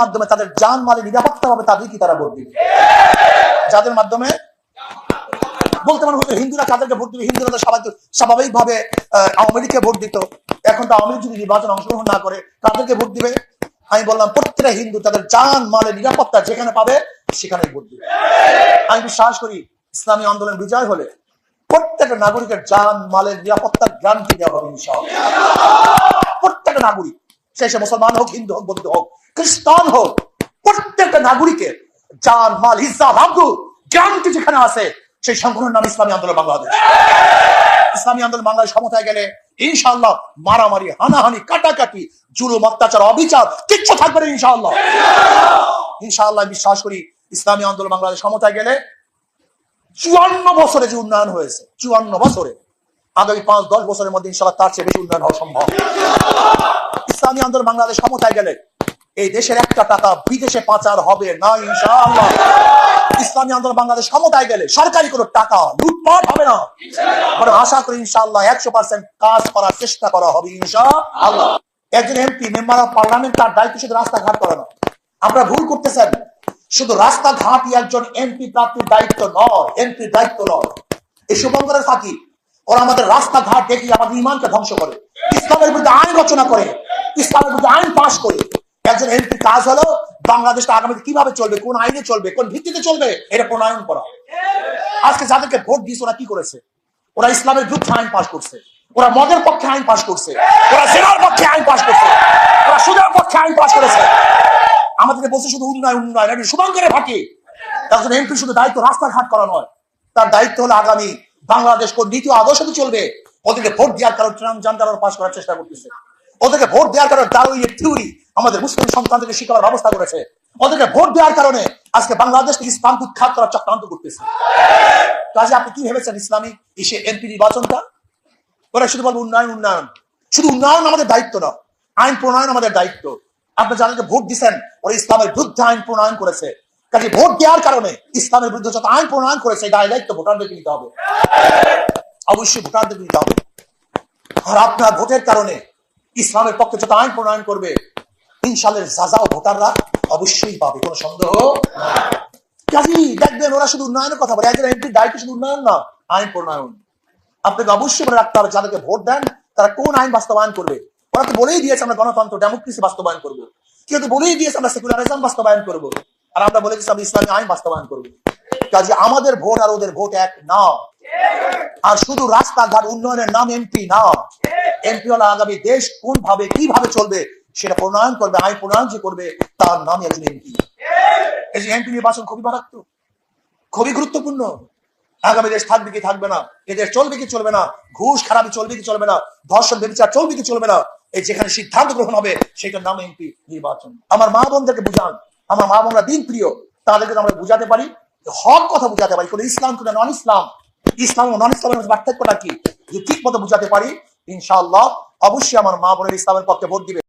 মাধ্যমে তাদের জান মালে নিরাপত্তা হবে তাদের কি তারা ভোট দিবে? যাদের মাধ্যমে বলতে পারেন হিন্দুরা কাদেরকে ভোট দিবে? হিন্দুরা তো স্বাভাবিক ভাবে আওয়ামী লীগকে ভোট দিত। এখন তো আওয়ামী যদি নির্বাচন অংশগ্রহণ না করে, কাদেরকে ভোট দিবে? আমি বললাম, প্রত্যেকটা হিন্দু তাদের জান মালে নিরাপত্তা যেখানে পাবে সেখানে ভোট দিবে। আমি বিশ্বাস করি, ইসলামী আন্দোলন বিজয় হলে প্রত্যেকটা নাগরিকের জান মালের নিরাপত্তার গ্রান্তি দেওয়া হবে প্রত্যেকটা নাগরিক সে মুসলমান হোক, হিন্দু হোক, বৌদ্ধ হোক খ্রিস্টান হোক প্রত্যেকটা নাগরিকের জান, মাল, হিসাব আব্দুল গ্রান্তি যেখানে আছে, সেই সংগঠনের নাম ইসলামী আন্দোলন বাংলাদেশ। ইসলামী আন্দোলন বাংলাদেশ ক্ষমতায় গেলে ইনশাআল্লাহ মারামারি, হানাহানি, কাটাকাটি, জুলুম, অত্যাচার, অবিচার কিচ্ছু থাকবে না ইনশাআল্লাহ। ইনশাআল্লাহ বিশ্বাস করি ইসলামী আন্দোলন বাংলাদেশ ক্ষমতায় গেলে চুয়ান্ন বছরে যে উন্নয়ন হয়েছে, চুয়ান্ন বছরে, আগামী পাঁচ, দশ বছরের মধ্যে ইনশাআল্লাহ তার চেয়ে বেশি উন্নয়ন হওয়া সম্ভব। ইসলামী আন্দোলন বাংলাদেশ ক্ষমতায় গেলে এই দেশের একটা টাকা বিদেশে পাচার হবে না, ইনশাআল্লাহ। ইসলামী আন্দোলন বাংলাদেশ ক্ষমতায় গেলে সরকারি কোনো টাকা লুটপাট হবে না। বরং আশা করি ইনশাআল্লাহ একশো পার্সেন্ট কাজ করার চেষ্টা করা হবে, ইনশাআল্লাহ। একজন এমপি, মেম্বার অফ পার্লামেন্ট তার দায়িত্ব শুধু রাস্তাঘাট করে না। আপনারা ভুল করতেছেন। শুধু রাস্তাঘাটই একজন এমপি প্রাপ্তির দায়িত্ব নয় এমপির দায়িত্ব নয়। এই শুভঙ্করের ফাঁকি, ওরা আমাদের রাস্তাঘাট দেখি আমাদের ইমানকে ধ্বংস করে। ইসলামের বিরুদ্ধে আইন রচনা করে, ইসলামের বিরুদ্ধে আইন পাশ করে। একজন এমপি কাজ হলো বাংলাদেশটা আগামীতে কীভাবে চলবে, কোন আইনে চলবে, কোন ভিত্তিতে চলবে, এটা প্রণয়ন করা। আজকে যাদেরকে ভোট দিয়েছে, ওরা কি করেছে? ওরা ইসলামের বিরুদ্ধে আইন পাশ করছে, ওরা মদের পক্ষে আইন পাশ করছে, ওরা জেনার পক্ষে আইন পাশ করছে, ওরা সুদের পক্ষে আইন পাশ করেছে। আমাদেরকে বলছে শুধু উন্নয়ন উন্নয়ন এটা শুভাঙ্করে ফাঁকি। একজন এমপি শুধু দায়িত্ব রাস্তাঘাট করা নয়, তার দায়িত্ব হলো আগামী বাংলাদেশ কোন নীতি আদর্শে চলবে, ওদেরকে ভোট দেওয়ার কারণ ট্রাম্প জানতার পাশ করার চেষ্টা করতেছে। ওদেরকে ভোট দেওয়ার কারণে ডারউইনের থিওরি আমাদের মুসলিম সন্তানদেরকে শিখার ব্যবস্থা করেছে। ওদেরকে ভোট দেওয়ার কারণে আজকে বাংলাদেশ থেকে ইসলাম উৎখাত করার চক্রান্ত করতেছে। কাজে আপনি কি ভেবেছেন ইসলামী ইসে এমপি নির্বাচনটা? ওরা শুধু বলব উন্নয়ন উন্নয়ন। শুধু উন্নয়ন আমাদের দায়িত্ব না, আইন প্রণয়ন আমাদের দায়িত্ব। আপনি যাদেরকে ভোট দিচ্ছেন ওরা ইসলামের বিরুদ্ধে আইন প্রণয়ন করেছে। কাজে ভোট দেওয়ার কারণে ইসলামের বিরুদ্ধে যত আইন প্রণয়ন করেছে দায় দায়িত্ব ভোটারদেরকে নিতে হবে। অবশ্যই ভোটারদেরকে নিতে হবে। আর আপনার ভোটের কারণে ইসলামের পক্ষে যত আইন প্রণয়ন করবে ইনশালের যাজাও ভোটাররা অবশ্যই পাবে, কোনো সন্দেহ কাজী, দেখবেন ওরা শুধু উন্নয়নের কথা বলে, একজন এমপির দায়িত্ব শুধু উন্নয়ন না, আইন প্রণয়ন। আপনাকে অবশ্যই মনে রাখতে হবে, যাদেরকে ভোট দেন, তারা কোন আইন বাস্তবায়ন করবে? ওরা তো বলেই দিয়েছে আমরা গণতন্ত্র ডেমোক্রেসি বাস্তবায়ন করব। কেউ তো বলেই দিয়েছে আমরা সেকুলারিজম বাস্তবায়ন করব। আর আমরা বলে দিচ্ছি আমরা ইসলামী আইন বাস্তবায়ন করব। কাজে, আমাদের ভোট আর ওদের ভোট এক না। আর শুধু রাস্তাঘাট উন্নয়নের নাম এমপি না। এমপি হলো আগামী দেশ কোন ভাবে কীভাবে চলবে সেটা প্রণয়ন করবে, আইন প্রণয়ন যে করবে, তার নামই একজন এমপি। এই যে এমপি নির্বাচন খুবই মারাত্মক, খুবই গুরুত্বপূর্ণ। আগামী দেশ থাকবে কি থাকবে না এদেশ চলবে কি চলবে না, ঘুষ খারাপি চলবে কি চলবে না, ধর্ষণ বেবিচার চলবে কি চলবে না, এই যেখানে সিদ্ধান্ত গ্রহণ হবে, সেটার নাম এমপি নির্বাচন। আমার মা বোনদেরকে বুঝান, আমার মা বোনরা দিন প্রিয়, তাদেরকে আমরা বুঝাতে পারি, হক কথা বুঝাতে পারি, কোন ইসলাম কোন নন ইসলাম ইসলাম ও নন ইসলামের মধ্যে পার্থক্যটা কি যদি ঠিক মতো বুঝাতে পারি, ইনশাআল্লাহ, অবশ্যই আমার মা বোনের ইসলামের পক্ষে ভোট দিবে।